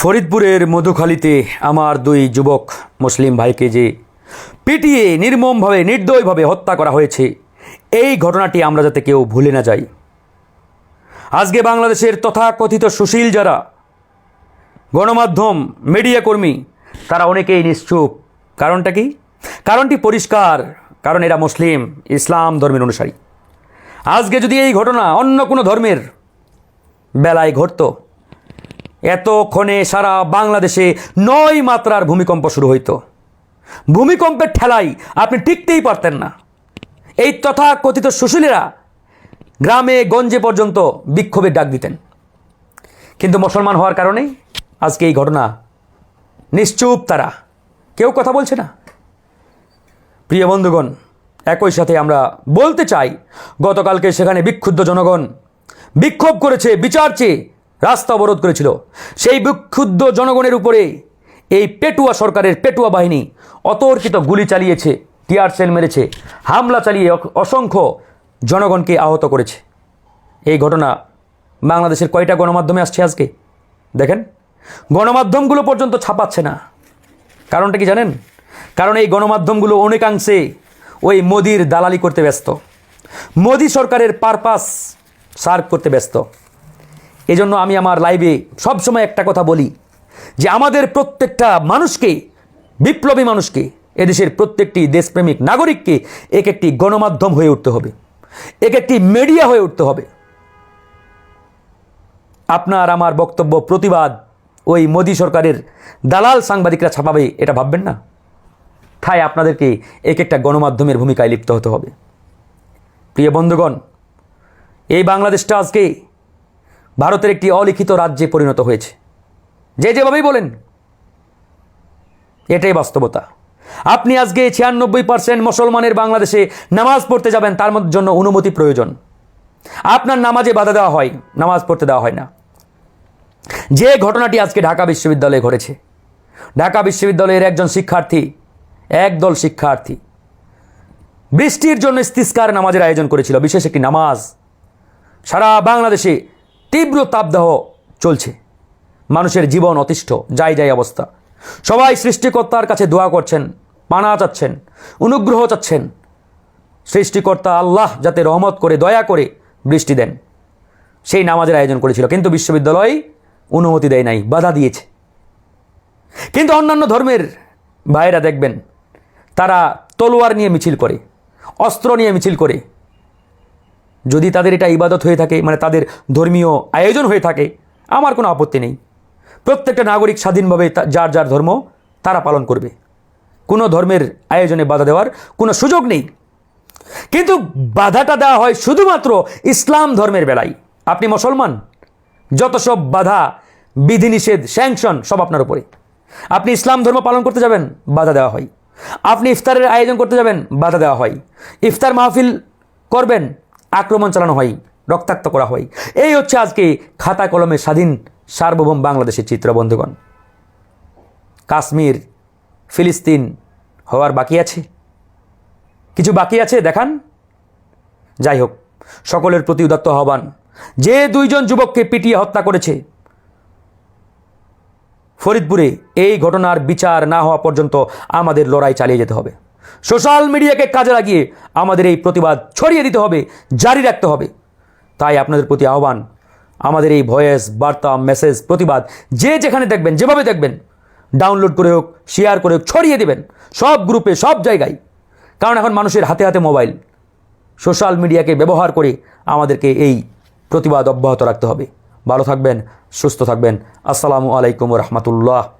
ফরিদপুরের মধুখালীতে আমার দুই যুবক মুসলিম ভাইকে যে পিটিয়ে নির্মমভাবে, নির্দয়ভাবে হত্যা করা হয়েছে, এই ঘটনাটি আমরা যাতে কেউ ভুলে না যাই। আজকে বাংলাদেশের তথাকথিত সুশীল যারা, গণমাধ্যম, মিডিয়া কর্মী, তারা অনেকেই নিশ্চুপ। কারণটা কি? কারণটি পরিষ্কার, কারণ এরা মুসলিম, ইসলাম ধর্মের অনুসারী। আজকে যদি এই ঘটনা অন্য কোনো ধর্মের বেলায় ঘটতো এতক্ষণে সারা বাংলাদেশে নয় মাত্রার ভূমিকম্প শুরু হইতো। ভূমিকম্পের ঠেলাই আপনি টিকতেই পারতেন না। এই তথাকথিত সুশীলেরা গ্রামে গঞ্জে পর্যন্ত বিক্ষোভের ডাক দিতেন। কিন্তু মুসলমান হওয়ার কারণে আজকে এই ঘটনা নিশ্চুপ তারা। কেউ কথা বলছে না? প্রিয় বন্ধুগণ, একই সাথে আমরা বলতে চাই, গতকালকে সেখানে বিক্ষুব্ধ জনগণ বিক্ষোভ করেছে, বিচার চেয়ে রাস্তা অবরোধ করেছিল। সেই বিক্ষুব্ধ জনগণের উপরে এই পেটুয়া সরকারের পেটুয়া বাহিনী অতর্কিত গুলি চালিয়েছে, টিয়ার সেল মেরেছে, হামলা চালিয়ে অসংখ্য জনগণকে আহত করেছে। এই ঘটনা বাংলাদেশের কয়টা গণমাধ্যমে আসছে আজকে? দেখেন, গণমাধ্যমগুলো পর্যন্ত ছাপাচ্ছে না। কারণটা কি জানেন? কারণ এই গণমাধ্যমগুলো অনেকাংশে ওই মোদির দালালি করতে ব্যস্ত। মোদি সরকারের পারপাস সার্ভ করতে ব্যস্ত। এজন্য আমি আমার লাইভে সবসময় একটা কথা বলি, যে আমাদের প্রত্যেকটা মানুষকে, বিপ্লবী মানুষকে, এদেশের প্রত্যেকটি দেশপ্রেমিক নাগরিককে এক একটি গণমাধ্যম হয়ে উঠতে হবে, এক একটি মিডিয়া হয়ে উঠতে হবে। আপনার আমার বক্তব্য, প্রতিবাদ ওই মোদী সরকারের দালাল সাংবাদিকরা ছাপাবে, এটা ভাববেন না? তাই আপনাদেরকে এক একটা গণমাধ্যমের ভূমিকায় লিপ্ত হতে হবে। প্রিয় বন্ধুগণ, এই বাংলাদেশটা আজকে ভারতের একটি অলিখিত রাজ্যে পরিণত হয়েছে। যে যেভাবেই বলেন, এটাই বাস্তবতা। আপনি আজকে ছিয়ানব্বই পার্সেন্ট মুসলমানের বাংলাদেশে নামাজ পড়তে যাবেন, তার মধ্যে জন্য অনুমতি প্রয়োজন। আপনার নামাজে বাধা দেওয়া হয়, নামাজ পড়তে দেওয়া হয় না। যে ঘটনাটি আজকে ঢাকা বিশ্ববিদ্যালয়ে ঘটেছে, ঢাকা বিশ্ববিদ্যালয়ের একজন শিক্ষার্থী, একদল শিক্ষার্থী, বৃষ্টির জন্য ইস্তিস্কার নামাজের আয়োজন করেছিল, বিশেষ একটি নামাজ সারা বাংলাদেশে তীব্র তাপদাহ চলছে। মানুষের জীবন অতিষ্ঠ, যাই যাই অবস্থা। সবাই সৃষ্টিকর্তার কাছে দোয়া করছেন পানা চাচ্ছেন, অনুগ্রহ চাচ্ছেন। সৃষ্টিকর্তা আল্লাহ যাতে রহমত করে, দয়া করে বৃষ্টি দেন। সেই নামাজের আয়োজন করেছিল, কিন্তু বিশ্ববিদ্যালয় অনুমতি দেয় নাই, বাধা দিয়েছে। কিন্তু অন্যান্য ধর্মের ভাইরা দেখবেন, তারা তলোয়ার নিয়ে মিছিল করে, অস্ত্র নিয়ে মিছিল করে যদি তাদের এটা ইবাদত হয়ে থাকে মানে তাদের ধর্মীয় আয়োজন হয়ে থাকে, আমার কোনো আপত্তি নেই। প্রত্যেকটা নাগরিক স্বাধীনভাবে যার যার ধর্ম, তারা পালন করবে। কোনো ধর্মের আয়োজনে বাধা দেওয়ার কোনো সুযোগ নেই। কিন্তু বাধাটা দেওয়া হয় শুধুমাত্র ইসলাম ধর্মের বেলায়। আপনি মুসলমান, যত সব বাধা, বিধিনিষেধ স্যাংশন সব আপনার উপরে। আপনি ইসলাম ধর্ম পালন করতে যাবেন, বাধা দেওয়া হয়। আপনি ইফতারের আয়োজন করতে যাবেন, বাধা দেওয়া হয়। ইফতার মাহফিল করবেন আক্রমণ চালানো হয়, রক্তাক্ত করা হয়। এই হচ্ছে আজকে খাতা কলমে স্বাধীন সার্বভৌম বাংলাদেশের চিত্র, বন্ধুগণ। কাশ্মীর, ফিলিস্তিন হওয়ার বাকি আছে। কিছু বাকি আছে, দেখান। যাই হোক, সকলের প্রতি উদাত্ত আহ্বান। যে দুইজন যুবককে পিটিয়ে হত্যা করেছে, ফরিদপুরে এই ঘটনার বিচার না হওয়া পর্যন্ত আমাদের লড়াই চালিয়ে যেতে হবে। সোশ্যাল মিডিয়াকে কাজে লাগিয়ে আমাদের এই প্রতিবাদ ছড়িয়ে দিতে হবে, জারি রাখতে হবে। তাই আপনাদের প্রতি আহ্বান, আমাদের এই ভয়েস, বার্তা, মেসেজ, প্রতিবাদ, যে যেখানে দেখবেন, যেভাবে দেখবেন, ডাউনলোড করে হোক, শেয়ার করে হোক, ছড়িয়ে দেবেন, সব গ্রুপে, সব জায়গায়। কারণ এখন মানুষের হাতে হাতে মোবাইল। সোশ্যাল মিডিয়াকে ব্যবহার করে আমাদেরকে এই প্রতিবাদ অব্যাহত রাখতে হবে। ভালো থাকবেন, সুস্থ থাকবেন। আসসালামু আলাইকুম রহমতুল্লাহ।